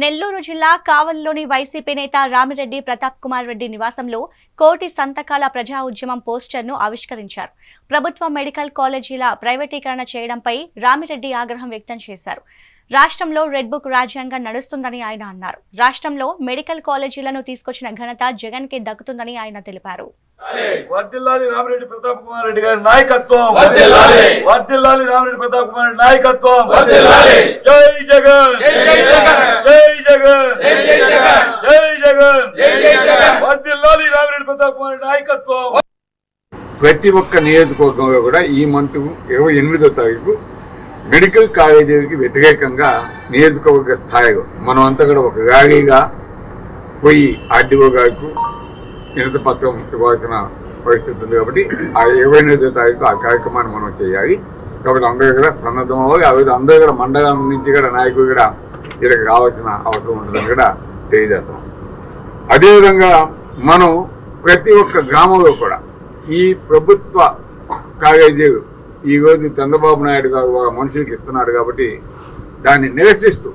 నెల్లూరు జిల్లా కావలిలోని వైసీపీ నేత రామిరెడ్డి ప్రతాప్ కుమార్ రెడ్డి నివాసంలో కోటి సంతకాల ప్రజా ఉద్యమం పోస్టర్ను ఆవిష్కరించారు. ప్రభుత్వ మెడికల్ కాలేజీల ప్రైవేటీకరణ చేయడంపై రామిరెడ్డి ఆగ్రహం వ్యక్తం చేశారు. రాష్ట్రంలో రెడ్ బుక్ రాజ్యాంగం నడుస్తుందని ఆయన అన్నారు. రాష్ట్రంలో మెడికల్ కాలేజీలను తీసుకొచ్చిన ఘనత జగన్కి దక్కుతుందని ఆయన తెలిపారు. వర్దిల్లాలి రామిరెడ్డి ప్రతాప్ కుమార్ రెడ్డి గారి నాయకత్వం. వర్దిల్లాలి! రామిరెడ్డి ప్రతాప్ కుమార్. జై జగన్ జై జై జగన్. జై జగన్ రామిరెడ్డి ప్రతాప్ కుమార్ నాయకత్వం. ప్రతి ఒక్క నియోజకవర్గంలో కూడా ఈ మంత్ ఇరవై ఎనిమిదో తారీఖు మెడికల్ కాలేజీకి వ్యతిరేకంగా నియోజకవర్గ స్థాయిలో మనం అంతా కూడా ఒక ర్యాలీగా పోయి ఆర్డీఓ గారికి వినతి పత్రం ఇవ్వాల్సిన పరిస్థితి ఉంది కాబట్టి ఆ ఇరవై ఎనిమిదో తారీఖు ఆ కార్యక్రమాన్ని మనం చేయాలి. కాబట్టి అందరూ కూడా సన్నద్ధం అవ్వాలి. ఆ విధంగా అందరూ కూడా మండలం నుంచి కూడా నాయకులు కూడా ఇక్కడికి రావాల్సిన అవసరం ఉంటుందని కూడా తెలియజేస్తాం అదేవిధంగా మనం ప్రతి ఒక్క గ్రామంలో కూడా ఈ ప్రభుత్వ కాలేజీలు ఈ రోజు చంద్రబాబు నాయుడు గారు ఒక మనుషులకి ఇస్తున్నాడు కాబట్టి దాన్ని నిరసిస్తూ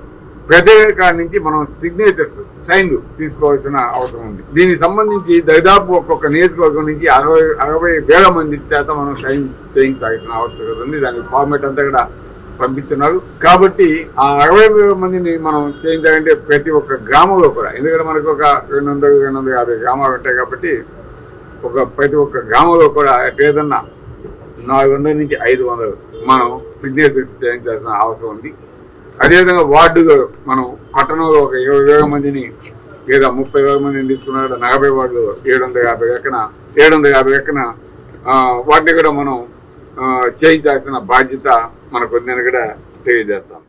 ప్రజల నుంచి మనం సిగ్నేచర్స్ సైన్లు తీసుకోవాల్సిన అవసరం ఉంది. దీనికి సంబంధించి దాదాపు ఒక్కొక్క నియోజకవర్గం నుంచి అరవై అరవై వేల మంది చేత మనం సైన్ చేయించాల్సిన అవసరం ఉంది. దాని ఫార్మేట్ అంతా కూడా పంపించున్నారు. కాబట్టి ఆ అరవై వేల మందిని మనం చేయించాలంటే ప్రతి ఒక్క గ్రామంలో కూడా ఎందుకంటే మనకు ఒక రెండు వందలు రెండు వందల యాభై గ్రామాలు ఉంటాయి కాబట్టి ఒక ప్రతి ఒక్క గ్రామంలో కూడా ఏదన్నా నాలుగు వందల నుంచి ఐదు వందలు మనం సిగ్నేచర్స్ చేయించాల్సిన అవసరం ఉంది. అదేవిధంగా వార్డులో మనం పట్టణంలో ఒక ఇరవై వేల మందిని లేదా ముప్పై వేల మందిని తీసుకున్నా నలభై వార్డులు ఏడు వందల యాభై లెక్కన ఏడు వందల యాభై లెక్కన వాటిని కూడా మనం చేయించాల్సిన బాధ్యత మనకు ఉందని కూడా తెలియజేస్తాం.